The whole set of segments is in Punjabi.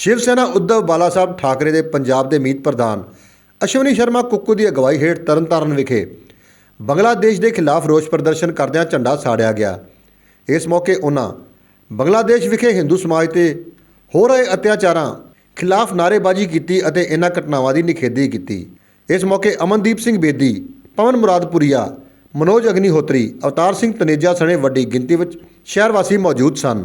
ਸ਼ਿਵ ਸੈਨਾ ਉद्धਵ ਬਾਲਾ ਸਾਹਿਬ ਠਾਕਰੇ ਦੇ ਪੰਜਾਬ ਦੇ ਮੀਤ ਪ੍ਰਧਾਨ ਅਸ਼ਵਨੀ ਸ਼ਰਮਾ ਕੁੱਕੂ ਦੀ ਅਗਵਾਈ ਹੇਠ ਤਰਨਤਾਰਨ ਵਿਖੇ ਬੰਗਲਾਦੇਸ਼ ਦੇ ਖਿਲਾਫ ਰੋਸ ਪ੍ਰਦਰਸ਼ਨ ਕਰਦਿਆਂ ਝੰਡਾ ਸਾੜਿਆ ਗਿਆ। ਇਸ ਮੌਕੇ ਉਹਨਾਂ ਬੰਗਲਾਦੇਸ਼ ਵਿਖੇ ਹਿੰਦੂ ਸਮਾਜ ਤੇ ਹੋ ਰਹੇ ਅਤਿਆਚਾਰਾਂ ਖਿਲਾਫ ਨਾਅਰੇਬਾਜ਼ੀ ਕੀਤੀ ਅਤੇ ਇਹਨਾਂ ਘਟਨਾਵਾਂ ਦੀ ਨਿਖੇਧੀ ਕੀਤੀ। ਇਸ ਮੌਕੇ ਅਮਨਦੀਪ ਸਿੰਘ ਬੇਦੀ, ਪਵਨ ਮੁਰਾਦਪੁਰੀਆ, ਮਨੋਜ ਅਗਨੀਹੋਤਰੀ, ਅਵਤਾਰ ਸਿੰਘ ਤਨੇਜਾ ਸਣੇ ਵੱਡੀ ਗਿਣਤੀ ਵਿੱਚ ਸ਼ਹਿਰ ਵਾਸੀ ਮੌਜੂਦ ਸਨ।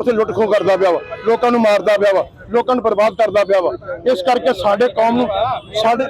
ਉੱਥੇ ਲੁੱਟ ਖੋਹ ਕਰਦਾ ਪਿਆ ਵਾ, ਲੋਕਾਂ ਨੂੰ ਮਾਰਦਾ ਪਿਆ ਵਾ, ਲੋਕਾਂ ਨੂੰ ਬਰਬਾਦ ਕਰਦਾ ਪਿਆ ਵਾ। ਇਸ ਕਰਕੇ ਸਾਡੇ ਕੌਮ ਨੂੰ ਸਾਡੇ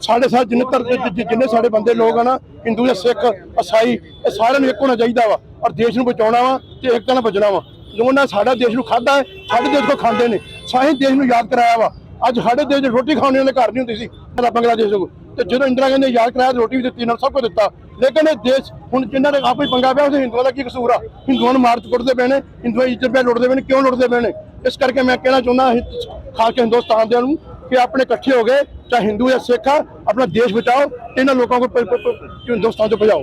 ਸਾਡੇ ਸਾਥ ਜਿੰਨੇ ਧਰ- ਜਿੰਨੇ ਸਾਡੇ ਬੰਦੇ ਲੋਕ ਆ ਨਾ, ਹਿੰਦੂ ਜਾਂ ਸਿੱਖ ਈਸਾਈ ਇਹ ਸਾਰਿਆਂ ਨੂੰ ਇੱਕ ਹੋਣਾ ਚਾਹੀਦਾ ਵਾ ਔਰ ਦੇਸ਼ ਨੂੰ ਬਚਾਉਣਾ ਵਾ ਤੇ ਇੱਕ ਨਾਲ ਬਚਣਾ ਵਾ। ਉਹਨਾਂ ਸਾਡਾ ਦੇਸ਼ ਨੂੰ ਖਾਦਾ ਹੈ, ਸਾਡੇ ਦੇਸ਼ ਕੋ ਖਾਂਦੇ ਨੇ। ਸਾਹੀ ਦੇਸ਼ ਨੂੰ ਯਾਦ ਕਰਾਇਆ ਵਾ। ਅੱਜ ਸਾਡੇ ਦੇਸ਼ 'ਚ ਰੋਟੀ ਖਾਣੇ ਵਾਲੇ ਘਰ ਨਹੀਂ ਹੁੰਦੀ ਸੀ। ਪਹਿਲਾਂ ਬੰਗਲਾਦੇਸ਼ ਨੂੰ ਤੇ ਜਦੋਂ ਇੰਦਰਾ ਗਾਂਧੀ ਨੇ ਯਾਦ ਕਰਾਇਆ ਰੋਟੀ ਵੀ ਦਿੱਤੀ ਨਾਲ ਸਭ ਕੁਝ ਦਿੱਤਾ। ਲੇਕਿਨ ਇਹ ਦੇਸ਼ ਹੁਣ ਜਿਨ੍ਹਾਂ ਨੇ ਆਪੇ ਪੰਗਾ ਪਿਆ, ਉਹਦੇ ਹਿੰਦੂਆਂ ਦਾ ਕੀ ਕਸੂਰ ਆ? ਹਿੰਦੂਆਂ ਨੂੰ ਮਾਰਚ ਕੁੱਟਦੇ ਪਏ ਨੇ, ਹਿੰਦੂਆਂ ਦੀ ਇੱਜ਼ਤ ਪਿਆ, ਲੁੱਟਦੇ ਪਏ ਨੇ, ਕਿਉਂ ਲੁੱਟਦੇ ਪਏ ਨੇ? ਇਸ ਕਰਕੇ ਮੈਂ ਕਹਿਣਾ ਚਾਹੁੰਦਾ ਹਿ- ਖਾਸ ਕੇ ਹਿੰਦੁਸਤਾਨ ਦੇ ਨੂੰ ਕਿ ਆਪਣੇ ਇਕੱਠੇ ਹੋ ਗਏ, ਚਾਹੇ ਹਿੰਦੂ ਜਾਂ ਸਿੱਖ ਆ, ਆਪਣਾ ਦੇਸ਼ ਬਚਾਓ, ਇਹਨਾਂ ਲੋਕਾਂ को ਹਿੰਦੁਸਤਾਨ ਤੋਂ ਭਜਾਓ।